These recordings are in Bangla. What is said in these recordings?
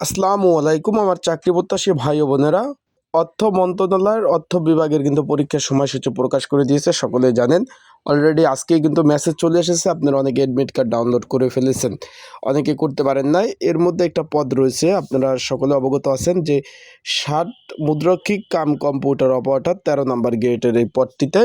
আসসালামু আলাইকুম, আমার চাকরি প্রত্যাশী ভাই ও বোনেরা। অর্থ মন্ত্রণালয়ের অর্থ বিভাগের কিন্তু পরীক্ষার সময়সূচি প্রকাশ করে দিয়েছে সকলে জানেন। অলরেডি আজকেই কিন্তু মেসেজ চলে এসেছে, আপনারা অনেকে অ্যাডমিট কার্ড ডাউনলোড করে ফেলেছেন, অনেকে করতে পারেন নাই। এর মধ্যে একটা পদ রয়েছে, আপনারা সকলে অবগত আছেন যে ষাট মুদ্রক্ষিক কাম কম্পিউটার অপারেটর তেরো নম্বর গেটের এই পদটিতে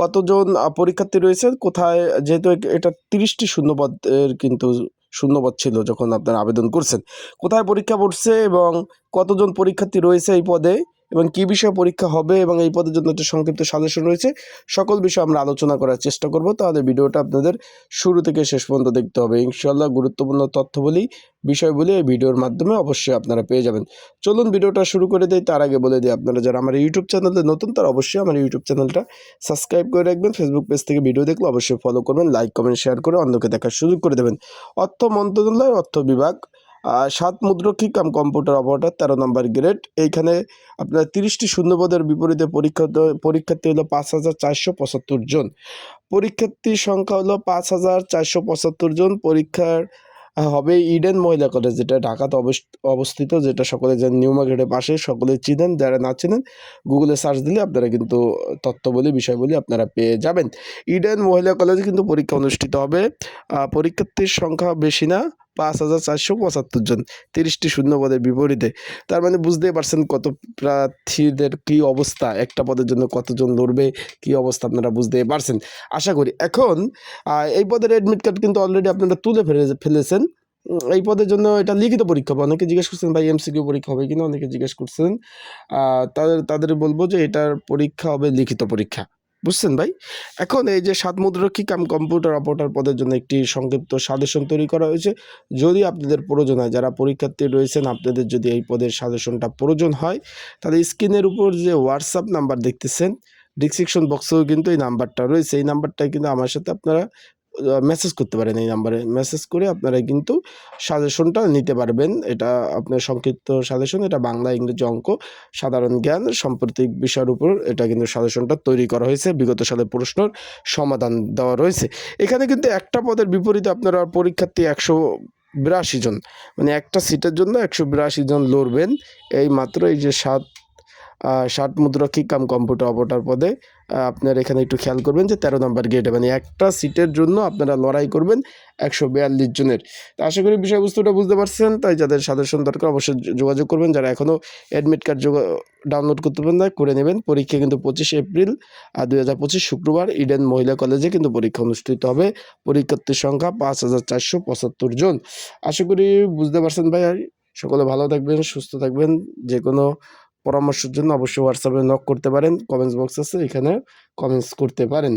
কতজন পরীক্ষার্থী রয়েছে কোথায়, যেহেতু এটা তিরিশটি শূন্যপদের কিন্তু শূন্যপদ ছিল যখন আপনারা আবেদন করছেন। কোথায় পরীক্ষা পড়ছে এবং কতজন পরীক্ষার্থী রয়েছে এই পদে? এবং কী বিষয়ে পরীক্ষা হবে এবং এই পদের জন্য একটা সংক্ষিপ্ত সাজেশন রয়েছে, সকল বিষয়ে আমরা আলোচনা করার চেষ্টা করব। তাহলে ভিডিওটা আপনাদের শুরু থেকে শেষ পর্যন্ত দেখতে হবে। ইনশাল্লাহ গুরুত্বপূর্ণ তথ্যবলী বিষয়গুলি এই ভিডিওর মাধ্যমে অবশ্যই আপনারা পেয়ে যাবেন। চলুন ভিডিওটা শুরু করে দিই। তার আগে বলে দিই, আপনারা যারা আমার ইউটিউব চ্যানেলে নতুন, তারা অবশ্যই আমার ইউটিউব চ্যানেলটা সাবস্ক্রাইব করে রাখবেন। ফেসবুক পেজ থেকে ভিডিও দেখলে অবশ্যই ফলো করবেন লাইক কমেন্ট শেয়ার করে অন্যকে দেখার সুযোগ করে দেবেন। অর্থ মন্ত্রণালয়, অর্থ বিভাগ সাত মুদ্রক্ষিক কাম কম্পিউটার অপারেটর? তেরো নম্বর গ্রেড। এইখানে আপনার তিরিশটি শূন্যপদের বিপরীতে পরীক্ষা পরীক্ষার্থী হলো পাঁচ হাজার চারশো পঁচাত্তর জন। পরীক্ষার্থীর সংখ্যা হলো পাঁচ হাজার চারশো পঁচাত্তর জন। পরীক্ষার হবে ইডেন মহিলা কলেজ, যেটা ঢাকাতে অবস- অবস্থিত, যেটা সকলে জানেন, নিউ মার্কেটের পাশে। সকলে চিনেন, যারা না চিনেন, গুগলে সার্চ দিলে আপনারা কিন্তু তথ্যবলী, বিষয়বলী আপনারা পেয়ে যাবেন। ইডেন মহিলা কলেজে কিন্তু পরীক্ষা অনুষ্ঠিত হবে। পরীক্ষার্থীর সংখ্যা বেশি না। পাঁচ হাজার চারশো পঁচাত্তর জন, তিরিশটি শূন্য পদের বিপরীতে। তার মানে বুঝতেই পারছেন কত প্রার্থীদের কি অবস্থা, একটা পদের জন্য কতজন লড়বে, কি অবস্থা আপনারা বুঝতেই পারছেন। আশা করি এখন এই পদের অ্যাডমিট কার্ড কিন্তু অলরেডি আপনারা তুলে ফেলে, ফেলেছেন। এই পদের জন্য এটা লিখিত পরীক্ষা হবে। অনেকে জিজ্ঞেস করছেন, ভাই এমসিকিউ পরীক্ষা হবে কিনা? অনেকে জিজ্ঞেস করছেন। তাদের তাদের বলব যে এটার পরীক্ষা হবে লিখিত পরীক্ষা। বুঝছেন ভাই? এখন এই যে সাত মুদ্রক্ষী কাম কম্পিউটার অপারেটর পদের জন্য একটি সংক্ষিপ্ত সাজেশন তৈরি করা হয়েছে। যদি আপনাদের প্রয়োজন হয় যারা পরীক্ষার্থী রয়েছেন, আপনাদের যদি এই পদের সাজেশনটা প্রয়োজন হয়, তাহলে স্ক্রিনের উপর যে হোয়াটসঅ্যাপ নাম্বার দেখতেছেন ডিসক্রিপশন বক্সেও কিন্তু এই নাম্বারটা রয়েছে। এই নাম্বারটা কিন্তু আমার সাথে আপনারা মেসেজ করতে পারেন এই নাম্বারে মেসেজ করে আপনারা কিন্তু সাজেশনটা নিতে পারবেন। এটা আপনার সংক্ষিপ্ত সাজেশন এটা বাংলা, ইংরেজি অঙ্ক, সাধারণ জ্ঞান, সাম্প্রতিক বিষয়ের উপর এটা কিন্তু সাজেশনটা তৈরি করা হয়েছে। বিগত সালের প্রশ্নর সমাধান দেওয়া রয়েছে। এখানে কিন্তু একটা পদের বিপরীতে আপনারা পরীক্ষার্থী একশো বিরাশি জন মানে একটা সিটের জন্য একশো বিরাশি জন লড়বেন। এই মাত্র এই যে সাত ষাট মুদ্রক্ষী কাম কম্পিউটার অপারেটর পদে আপনারা এখানে একটু খেয়াল করবেন যে তেরো নম্বর গেটে মানে একটা সিটের জন্য আপনারা লড়াই করবেন একশো বিয়াল্লিশ জনের। তো আশা করি বিষয়বস্তুটা বুঝতে পারছেন, তাই যাদের সাজেশন দরকার অবশ্যই যোগাযোগ করবেন। যারা এখনও অ্যাডমিট কার্ড যোগা ডাউনলোড করতে পারেন না, করে নেবেন। পরীক্ষা কিন্তু পঁচিশে এপ্রিল, আর দুই হাজার পঁচিশ শুক্রবার ইডেন মহিলা কলেজে কিন্তু পরীক্ষা অনুষ্ঠিত হবে। পরীক্ষার্থীর সংখ্যা পাঁচ হাজার চারশো পঁচাত্তর জন। আশা করি বুঝতে পারছেন ভাই সকলে ভালো থাকবেন, সুস্থ থাকবেন যে কোনো পরামর্শের জন্য অবশ্যই হোয়াটসঅ্যাপে নক করতে পারেন। কমেন্টস বক্স আছে এখানে কমেন্টস করতে পারেন।